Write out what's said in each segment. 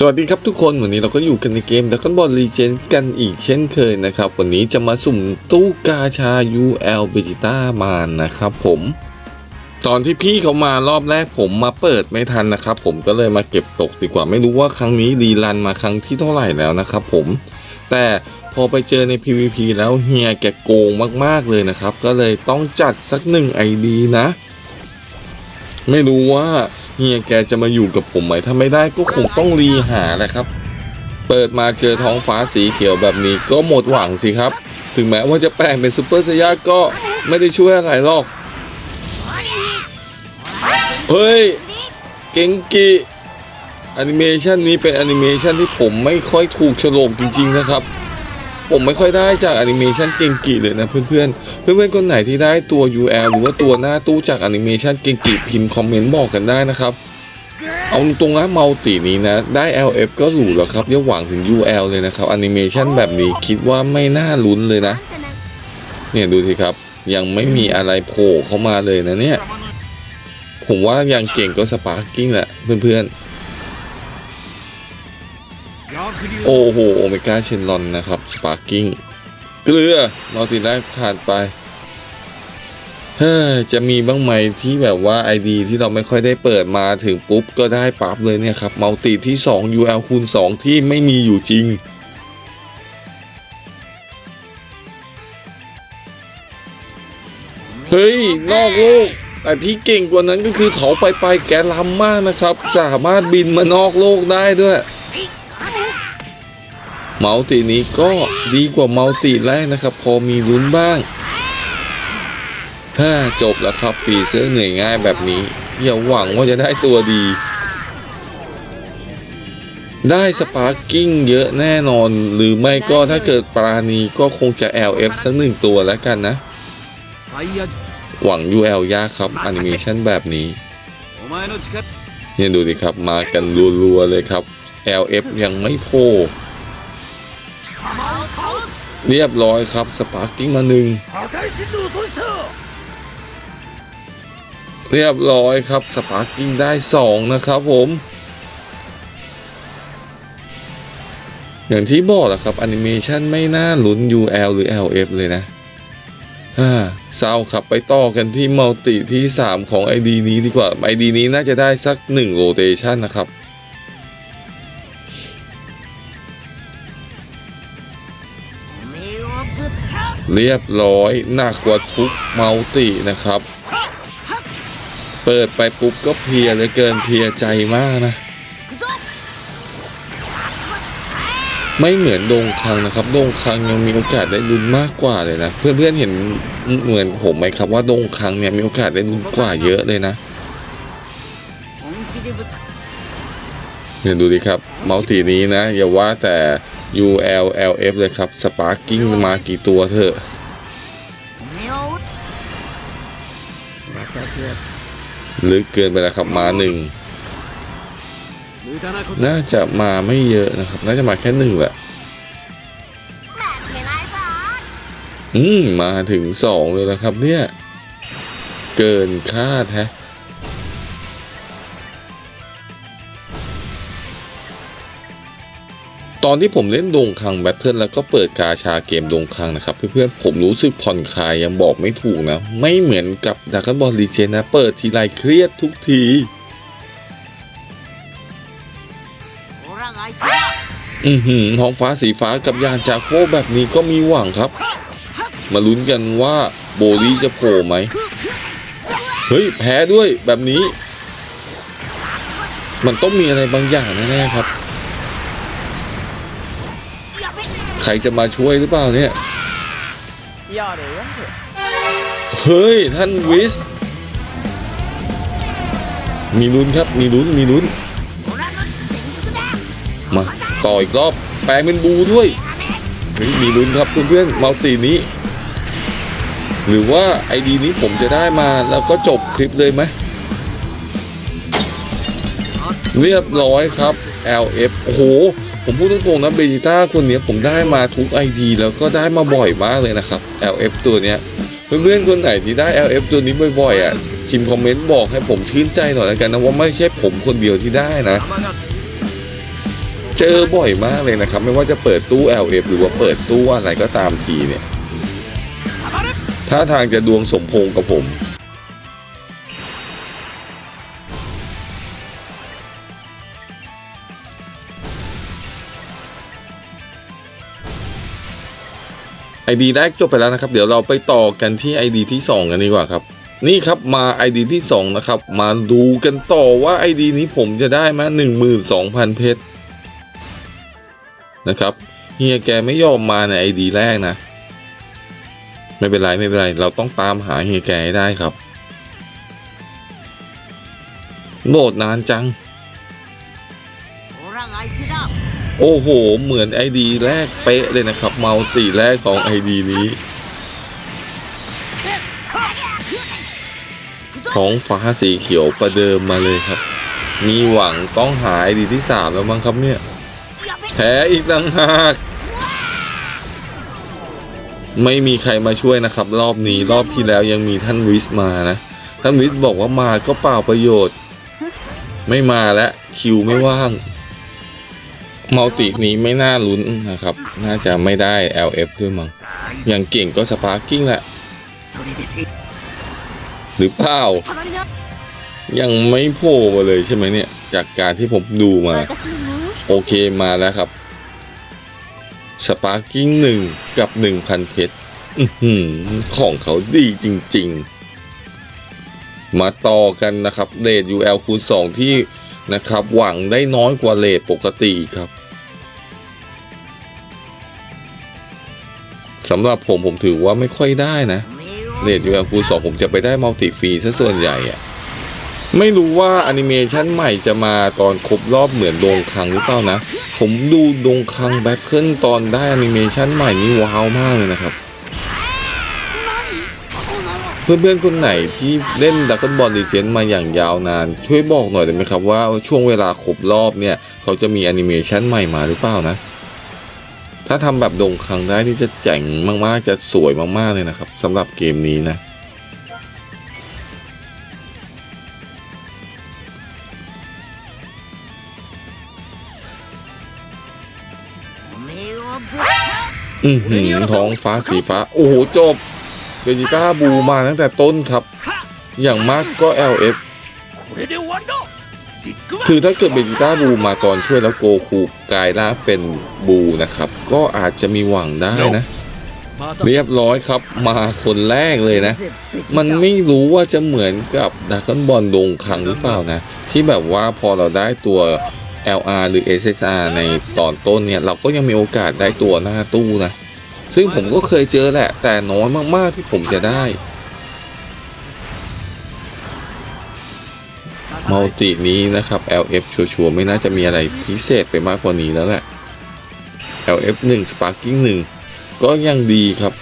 สวัสดีครับทุกคนวันนี้เราก็อยู่กันในเกม Dragon Ball Legend กันอีกเช่นเคยนะครับ วันนี้จะมาสุ่มตู้กาชา UL b e g i t a มานะครับผม ตอนที่พี่เขามารอบแรกผมมาเปิดไม่ทันนะครับ ผมก็เลยมาเก็บตกดีกว่าไม่รู้ว่าครั้งนี้รีรันมาครั้งที่เท่าไหร่แล้วนะครับผม แต่พอไปเจอใน PVP แล้วเฮียแกโกงมากๆเลยนะครับ ก็เลยต้องจัดสักหนึ่ง ID นะ ไม่รู้ว่า เฮียแกจะมาอยู่กับผมไหมถ้าไม่ได้ก็คงต้องรีหาแหละครับ เปิดมาเจอท้องฟ้าสีเขียวแบบนี้ก็หมดหวังสิครับ ถึงแม้ว่าจะแปลงเป็นซูเปอร์สยาก็ไม่ได้ช่วยอะไรหรอก เฮ้ย เก่งกีแอนิเมชันนี้เป็นแอนิเมชันที่ผมไม่ค่อยถูกฉลกจริงๆนะครับ ผมไม่ค่อยได้จากแอนิเมชันเก่งกีเลยนะเพื่อนๆเพื่อนๆคนไหนที่ได้ตัว UL หรือว่าตัวหน้าตู้จากแอนิเมชันเก่งกีพิมพ์คอมเมนต์บอกกันได้นะครับ เอาตรงนะมัลตินี้นะ ได้ LF ก็หรูแล้วครับอย่าหวังถึง UL เลยนะครับแอนิเมชันแบบนี้คิดว่าไม่น่าลุ้นเลยนะ เนี่ยดูสิครับ ยังไม่มีอะไรโผล่เข้ามาเลยนะเนี่ย ผมว่ายังเก่งก็สปาร์กิ้งแหละเพื่อนๆ โอ้โห โอเมก้าเชนลอนนะครับ สปาร์กิ้ง เกลือมัลติได้ขาดไปเฮ้จะมีบ้างไหมที่แบบว่า ID ที่เราไม่ค่อยได้เปิดมาถึงปุ๊บ ก็ได้ปั๊บเลยเนี่ยครับ มัลติที่ 2 UL คูณ 2 ที่ไม่มีอยู่จริงเฮ้ย นอกโลก แต่ที่เก่งกว่านั้นก็คือเขาไปไปแกล้ำมากนะครับ สามารถบินมานอกโลกได้ด้วย เมาตีนี้ก็ดีกว่าเมาตีแรกนะครับ พอมีลุ้นบ้าง ถ้าจบแล้วครับปีเสื้อเหนื่อยง่ายแบบนี้ อย่าหวังว่าจะได้ตัวดี ได้สปาร์กิ้งเยอะแน่นอน หรือไม่ก็ถ้าเกิดปราณีก็คงจะ LF สักหนึ่งตัวแล้วกันนะ หวัง UL ยากครับแอนิเมชันแบบนี้เนี่ยดูดิครับมากันรัวๆเลยครับ LF ยังไม่โผล่ เรียบร้อยครับสปาร์กิ้งมาหนึ่งเรียบร้อยครับสปาร์กิ้งได้สองนะครับผมอย่างที่บอกแหละครับแอนิเมชันไม่น่าลุ้น UL หรือ LF เลยนะฮ่เศร้าครับไปต่อกันที่มัลติที่ 3 ของ ID นี้ดีกว่า ID นี้น่าจะได้สัก 1 โรเตชันนะครับ เรียบร้อยหนักกว่าทุกมัลตินะครับ เปิดไปปุ๊บก็เพียเลยเกินเพียใจมากนะ ไม่เหมือนดงคังนะครับดงคังยังมีโอกาสได้ลุ้นมากกว่าเลยนะเพื่อนๆเห็นเหมือนผมไหมครับว่าดงคังเนี่ยมีโอกาสได้ลุ้นกว่าเยอะเลยนะเนี่ยดูดิครับมัลตินี้นะอย่าว่าแต่ ULLF เลยครับ สปาร์กิ้งมากี่ตัวเถอะลึกเกินไปแล้วครับมาหนึ่งน่าจะมาไม่เยอะนะครับ น่าจะมาแค่หนึ่งแหละอืมมาถึงสองเลยนะครับเนี่ย เกินคาดแฮะ ตอนที่ผมเล่นดงคังแบทเทิลแล้วก็เปิดกาชาเกมดงคังนะครับ เพื่อนๆผมรู้สึกผ่อนคลายยังบอกไม่ถูกนะ ไม่เหมือนกับดักกันบอลรีเจนนะ เปิดทีไรเครียดทุกที อือหือท้องฟ้าสีฟ้ากับยานจาโคแบบนี้ก็มีหวังครับ มาลุ้นกันว่าโบลีจะโผล่ไหม เฮ้ย แพ้ด้วยแบบนี้ มันต้องมีอะไรบางอย่างแน่ๆครับ รจะมาช่วยหรือเปล่าเนี่ยเฮ้ยท่านวิส มีลุ้นครับมีลุ้นมีลุ้น มาต่ออีกรอบแปลงเป็นบูด้วยมีลุ้นครับเพื่อนๆมัลตินี้ หรือว่าไอดีนี้ผมจะได้มาแล้วก็จบคลิปเลยไหมเรียบร้อยครับ LF โอ้โห ผมพูดตรงๆนะเบจิต้าคนนี้ผมได้มาทุกไอ IP แล้วก็ได้มาบ่อยมากเลยนะครับ LF ตัวเนี้ยเพื่อนๆคนไหนที่ได้ LF ตัวนี้บ่อยๆอะพิมพ์คอมเมนต์บอกให้ผมชื่นใจหน่อยแล้วกันนะว่าไม่ใช่ผมคนเดียวที่ได้นะ เจอบ่อยมากเลยนะครับ ไม่ว่าจะเปิดตู้ LF หรือว่าเปิดตู้อะไรก็ตามทีเนี่ย ถ้าทางจะดวงสมพงกับผม ไอดีแรกจบไปแล้วนะครับ เดี๋ยวเราไปต่อกันที่ไอดีที่ 2 กันดีกว่าครับ นี่ครับมาไอดีที่ 2 นะครับ มาดูกันต่อว่าไอดีนี้ผมจะได้มา12,000 เพชรนะครับเฮียแกไม่ยอมมาในไอดีแรกนะ ไม่เป็นไรไม่เป็นไร เราต้องตามหาเฮียแกให้ได้ครับโหลดนานจัง โอ้โห เหมือนไอดีแรกเป๊ะเลยนะครับเมาติแรกของไอดีนี้ ท้องฟ้าสีเขียวประเดิมมาเลยครับ มีหวังต้องหาไอดีที่สามแล้วมั้งครับเนี่ยแพ้อีกต่างหาก ไม่มีใครมาช่วยนะครับ รอบนี้รอบที่แล้วยังมีท่านวิสมานะ ท่านวิสบอกว่ามาก็เปล่าประโยชน์ ไม่มาแล้วคิวไม่ว่าง มัลตินี้ไม่น่าลุ้นนะครับ น่าจะไม่ได้ LF ด้วยมั้งอย่างเก่งก็สปาร์กิ้งแหละ หรือเปล่า ยังไม่โผล่มาเลยใช่ไหมเนี่ย จากการที่ผมดูมา โอเคมาแล้วครับ สปาร์กิ้งหนึ่งกับหนึ่งพันเพชรของเขาดีจริง ๆ มาต่อกันนะครับเลด UL คูณ2ที่นะครับหวังได้น้อยกว่าเลดปกติครับ สำหรับผมผมถือว่าไม่ค่อยได้นะ目をเลด UL คูณ2ผมจะไปได้มัลติฟรีซะส่วนใหญ่อะไม่รู้ว่าแอนิเมชันใหม่จะมาตอนครบรอบเหมือนดงคังหรือเปล่านะ ผมดูดงคังแบ็คเกิลตอนได้แอนิเมชันใหม่นี่ว้าวมากเลยนะครับ เพื่อนๆคนไหนที่เล่นดักบอลดีเจนมาอย่างยาวนาน ช่วยบอกหน่อยได้ไหมครับว่าช่วงเวลาครบรอบเนี่ย เขาจะมีแอนิเมชันใหม่มาหรือเปล่านะ ถ้าทำแบบโด่งครั้งได้นี่จะเจ๋งมากๆ จะสวยมากๆเลยนะครับสำหรับเกมนี้นะ อืมหือท้องฟ้าสีฟ้า โอ้โห จบเบจิก้าบูมาตั้งแต่ต้นครับ อย่างมากก็ LF คือถ้าเกิดเบจิต้าบูมาตอนช่วยแล้วโกคูกลายร่างเป็นบูนะครับ ก็อาจจะมีหวังได้นะまたเรียบร้อยครับมาคนแรกเลยนะ มันไม่รู้ว่าจะเหมือนกับดักกอนบอลดงคังหรือเปล่านะ ที่แบบว่าพอเราได้ตัว LR หรือ SSR ในตอนต้นเนี่ย เราก็ยังมีโอกาสได้ตัวหน้าตู้นะ ซึ่งผมก็เคยเจอแหละ แต่น้อยมากๆที่ผมจะได้มัลตินี้นะครับ LF ชัวร์ๆไม่น่าจะมีอะไรพิเศษไปมากกว่านี้แล้วแหละ LF1 Sparking 1 ก็ยังดีครับ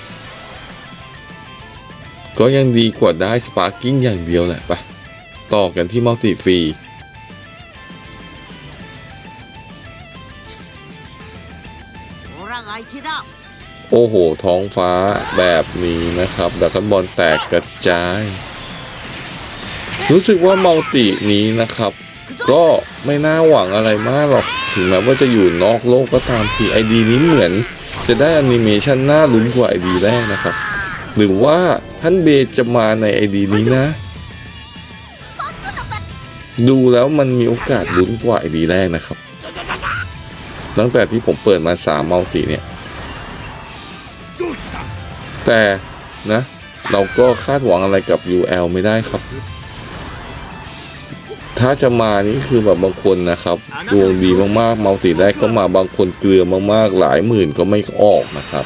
ก็ยังดีกว่าได้ Sparking อย่างเดียวแหละปะต่อกันที่ Multi ฟรีโอ้โห ท้องฟ้าแบบนี้นะครับดักกันบอลแตกกระจาย รู้สึกว่ามัลตินี้นะครับ ก็ไม่น่าหวังอะไรมากหรอก ถึงแม้ว่าจะอยู่นอกโลกก็ตามทีไอดีนี้เหมือน จะได้แอนิเมชันน่าลุ้นกว่าไอดีแรกนะครับ หรือว่าท่านเบจะมาในไอดีนี้นะ ดูแล้วมันมีโอกาสลุ้นกว่าไอดีแรกนะครับ ตั้งแต่ที่ผมเปิดมาสามมัลติเนี่ย แต่นะ เราก็คาดหวังอะไรกับ UL ไม่ได้ครับ ถ้าจะมานี่คือแบบบางคนนะครับดวงดีมากๆ เมัลติแรกก็มาบางคนเกลือมากๆ หลายหมื่นก็ไม่ออกนะครับ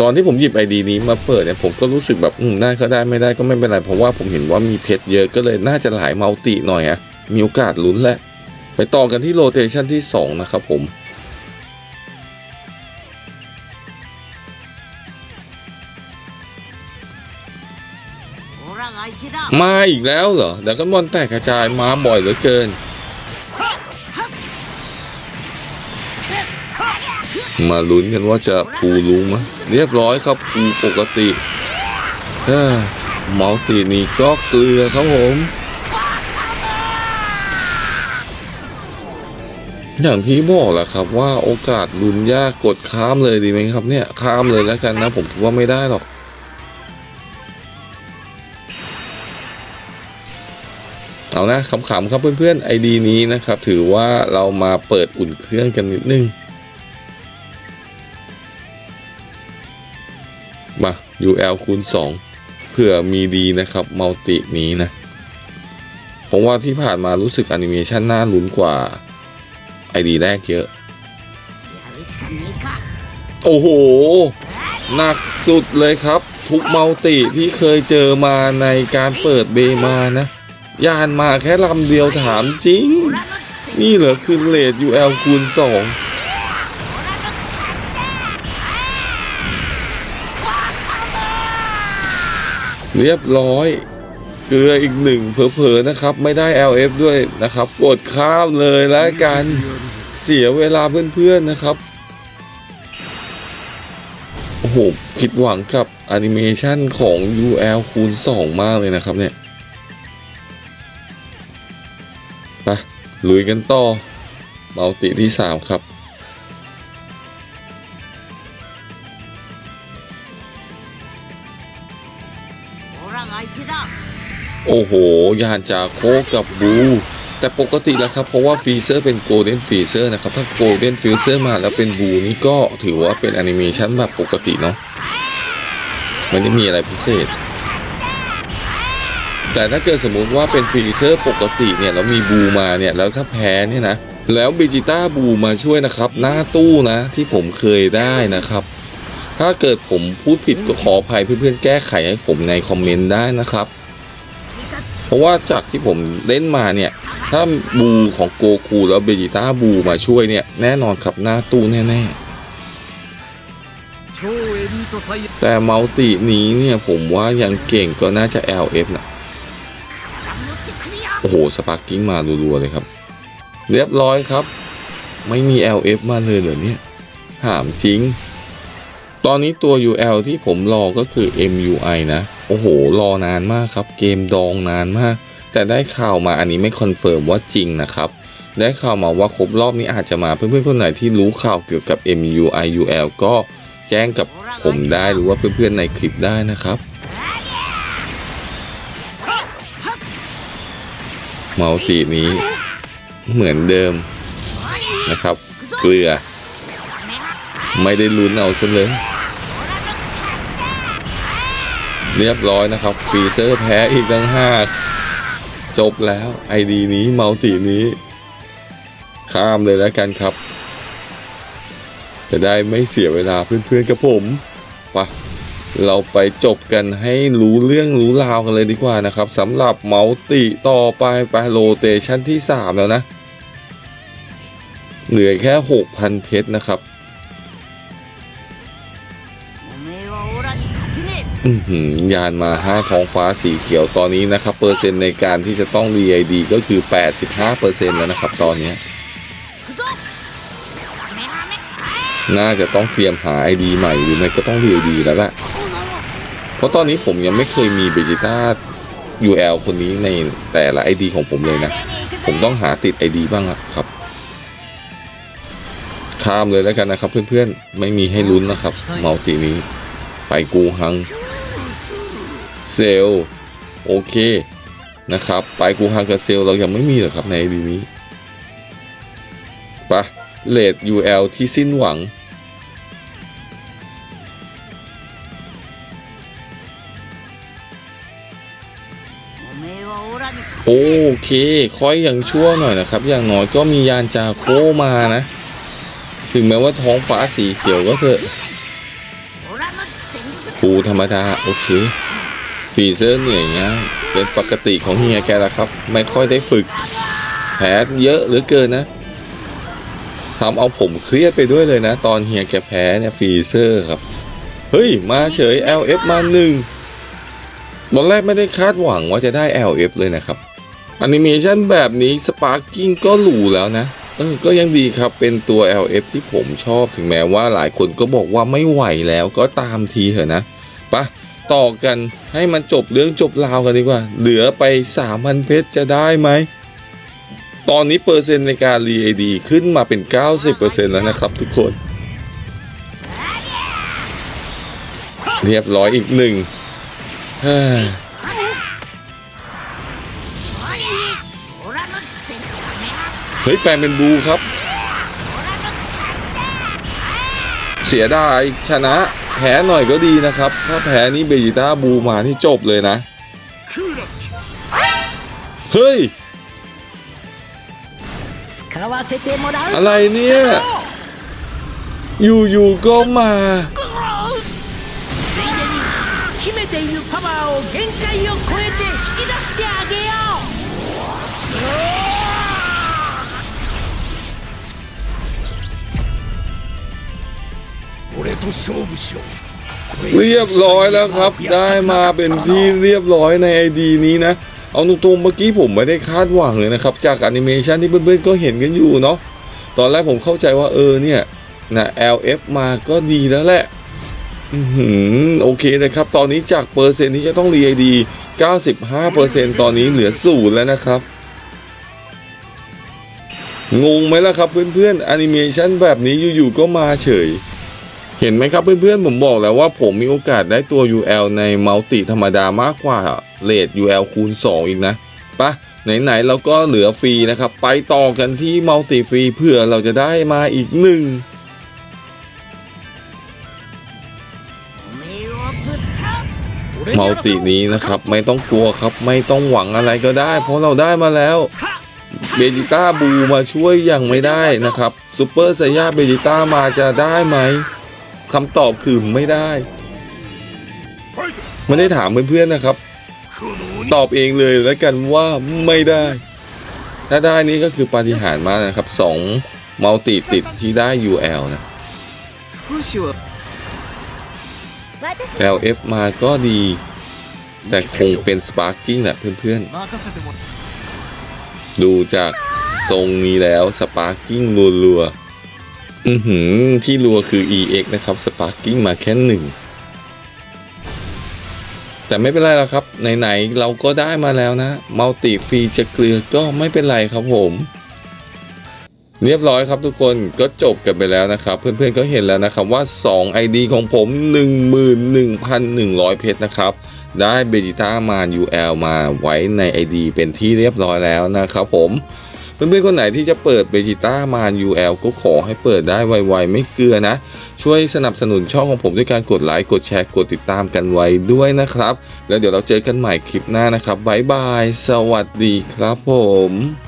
ตอนที่ผมหยิบไอดีนี้มาเปิดเนี่ยผมก็รู้สึกแบบอืมได้ก็ได้ไม่ได้ก็ไม่เป็นไรเพราะว่าผมเห็นว่ามีเพชรเยอะก็เลยน่าจะหลายมัลติหน่อยอะมีโอกาสลุ้นแหละ ไปต่อกันที่โรเตชันที่2นะครับผม มาอีกแล้วเหรอดักอนบอลแตกกระจายมาบ่อยเหลือเกิน มาลุ้นกันว่าจะปูลุงมะเรียบร้อยครับปูปกติเมาตีนี่ก็เกลือครับผมอย่างที่บอกแหละครับว่าโอกาสลุ้นยากกดข้ามเลยดีไหมครับเนี่ยข้ามเลยแล้วกันนะผมว่าไม่ได้หรอก เอนะขำๆครับเพื่อนๆไอดีนี้นะครับ ถือว่าเรามาเปิดอุ่นเครื่องกันนิดนึง มา UL คูณ 2 เผื่อมีดีนะครับมัลตินี้นะ ผมว่าที่ผ่านมารู้สึกแอนิเมชันน่าลุ้นกว่าไอดีแรกเยอะ โอ้โห หนักสุดเลยครับ ทุกมัลติที่เคยเจอมาในการเปิดเบมานะ ยานมาแค่ลำเดียวถามจริง นี่เหรอคือเลดยูแอลคูณสองเรียบร้อยเกลืออีกหนึ่งเผลอๆนะครับ ไม่ได้ LF ด้วยนะครับ กดข้ามเลยแล้วกันเสียเวลาเพื่อนๆนะครับ โอ้โห ผิดหวังกับแอนิเมชันของ UL คูณ 2 มากเลยนะครับเนี่ย ลุยกันต่อเมาติที่ 3 ครับ โอ้โห ยานจากโคกับบู แต่ปกติแล้วครับ เพราะว่าฟีเซอร์เป็นโกลเด้นฟีเซอร์นะครับ ถ้าโกลเด้นฟีเซอร์มาแล้วเป็นบูนี่ก็ถือว่าเป็นแอนิเมชันแบบปกติเนาะไม่ได้มีอะไรพิเศษ แต่ถ้าเกิดสมมุติว่าเป็นฟรีเซอร์ปกติเนี่ยเรามีบูมาเนี่ยแล้วถ้าแพ้เนี่ยนะแล้วเบจิต้าบูมาช่วยนะครับ หน้าตู้นะที่ผมเคยได้นะครับ ถ้าเกิดผมพูดผิดก็ขออภัยเพื่อนๆแก้ไขให้ผมในคอมเมนต์ได้นะครับ เพราะว่าจากที่ผมเล่นมาเนี่ย ถ้าบูของโกคูแล้วเบจิต้าบูมาช่วยเนี่ยแน่นอนครับหน้าตู้แน่ๆแต่เมัลตินี้เนี่ยผมว่ายังเก่งก็น่าจะ LF นะ โอ้โห สปาร์กิ้งมารัวๆเลยครับ เรียบร้อยครับ ไม่มี LF มาเลยเหรอเนี่ยถามจริง ตอนนี้ตัว UL ที่ผมรอก็คือ MUI นะ โอ้โห รอนานมากครับ เกมดองนานมาก แต่ได้ข่าวมาอันนี้ไม่คอนเฟิร์มว่าจริงนะครับ ได้ข่าวมาว่าครบรอบนี้อาจจะมาเพื่อนๆคนไหนที่รู้ข่าวเกี่ยวกับ MUI UL ก็แจ้งกับผมได้หรือว่าเพื่อนๆในคลิปได้นะครับ มัลตินี้เหมือนเดิมนะครับ เกลือ ไม่ได้ลุ้นเอาซะเลยเรียบร้อยนะครับฟีเซอร์แพ้อีกตั้งห้าจบแล้วไอดีนี้มัลตินี้ ข้ามเลยแล้วกันครับ จะได้ไม่เสียเวลาเพื่อนๆกับผมไปะ เราไปจบกันให้รู้เรื่องรู้ราวกันเลยดีกว่านะครับสำหรับเมลติต่อไปไปโรเตชันที่ 3 แล้วนะ เหลือแค่ 6,000 เพชรนะครับยานมาห้าท้องฟ้าสีเขียวตอนนี้นะครับ เปอร์เซ็นต์ในการที่จะต้องดีไอดีก็คือ 85เปอร์เซ็นแล้วนะครับ ตอนนี้ น่าจะต้องเตรียมหาไอดีใหม่หรือไม่ก็ต้องดีไอดีแล้วละ ราะตอนนี้ผมยังไม่เคยมีเบจิต้า UL คนนี้ในแต่ละ ID ของผมเลยนะ ผมต้องหาติด ID บ้างครับ ข้ามเลยแล้วกันนะครับ เพื่อนๆ ไม่มีให้ลุ้นนะครับ เมัลตินี้ ไปกูฮัง เซล โอเค นะครับ ไปกูฮังกับเซล เรายังไม่มีเหรอครับใน ID นี้ไปะเลด UL ที่สิ้นหวัง โอเคค่อยอย่างชั่วหน่อยนะครับ อย่างน้อยก็มียานจาโคมานะ ถึงแม้ว่าท้องฟ้าสีเขียวก็เถอะปูธรรมดา โอเคฟีเซอร์เหนื่อยงี้ยเป็นปกติของเฮียแกละครับ ไม่ค่อยได้ฝึกแพ้เยอะหรือเกินนะทำเอาผมเครียดไปด้วยเลยนะ ตอนเฮียแกแพ้เนี่ยฟีเซอร์ครับ เฮ้ย มาเฉย LF มาหนึ่งตอนแรกไม่ได้คาดหวังว่าจะได้ LF เลยนะครับ แอนิเมชันแบบนี้สปาร์กิ้งก็หรูแล้วนะเออก็ยังดีครับเป็นตัว LF ที่ผมชอบถึงแม้ว่าหลายคนก็บอกว่าไม่ไหวแล้วก็ตามทีเถอะนะปะต่อกันให้มันจบเรื่องจบราวกันดีกว่า เหลือไป 3,000 เพชรจะได้ไหม ตอนนี้เปอร์เซ็นต์ในการรีไอดีขึ้นมาเป็น 90%แล้วนะครับทุกคน เรียบร้อยอีกหนึ่ง เฮ้ยแปลงเป็นบูครับ เสียดายชนะแพ้หน่อยก็ดีนะครับ ถ้าแพ้นี่เบจิต้าบูมาที่จบเลยนะ เฮ้ย อะไรเนี่ย อยู่ๆก็มา เรียบร้อยแล้วครับ ได้มาเป็นที่เรียบร้อยในไอดีนี้นะ เอาตรงๆเมื่อกี้ผมไม่ได้คาดหวังเลยนะครับ จากแอนิเมชันที่เพื่อนๆก็เห็นกันอยู่เนาะตอนแรกผมเข้าใจว่าเออเนี่ยนะ LF มาก็ดีแล้วแหละอือหือโอเคนะครับ ตอนนี้จากเปอร์เซ็นต์ที่จะต้องรีไอดี95%ตอนนี้เหลือศูนย์แล้วนะครับ งงไหมล่ะครับเพื่อนๆแอนิเมชันแบบนี้อยู่ๆก็มาเฉย เห็นไหมครับเพื่อนๆผมบอกแล้วว่าผมมีโอกาสได้ตัว UL ในมัลติธรรมดามากกว่าเลท UL คูณ 2 อีกนะปะไหนๆเราก็เหลือฟรีนะครับ ไปต่อกันที่มัลติฟรีเพื่อเราจะได้มาอีกหนึ่งมัลตินี้นะครับ ไม่ต้องกลัวครับ ไม่ต้องหวังอะไรก็ได้ เพราะเราได้มาแล้วเบจิต้าบูมาช่วยยังไม่ได้นะครับซูเปอร์ไซยาเบจิต้ามาจะได้ไหม คำตอบคือไม่ได้ ไม่ได้ถามเพื่อนๆนะครับ ตอบเองเลยแล้วกันว่าไม่ได้ ถ้าได้นี่ก็คือปาฏิหาริย์มากนะครับสองมัลติติดที่ได้ UL นะ LF มาก็ดี แต่คงเป็นสปาร์กิ้งแหละเพื่อนๆ ดูจากทรงนี้แล้วสปาร์กิ้งรัวๆ อือหือ ที่รัวคือ EX นะครับ Sparking มาแค่หนึ่ง แต่ไม่เป็นไรแล้วครับ ไหน ๆ เราก็ได้มาแล้วนะมัลติฟรีจะเกลือก็ไม่เป็นไรครับผม เรียบร้อยครับทุกคนก็จบกันไปแล้วนะครับ เพื่อนๆก็เห็นแล้วนะครับว่า 2 ID ของผม 11,100 เพชรนะครับ ได้เบจิต้ามา UL มาไว้ใน ID เป็นที่เรียบร้อยแล้วนะครับผม เพื่อนๆคนไหนที่จะเปิดเบจิต้ามาน UL ก็ขอให้เปิดได้ไวๆ ไม่เกลือนะ ช่วยสนับสนุนช่องของผมด้วยการกดไลค์กดแชร์กดติดตามกันไว้ด้วยนะครับ แล้วเดี๋ยวเราเจอกันใหม่คลิปหน้านะครับบ๊ายบาย สวัสดีครับผม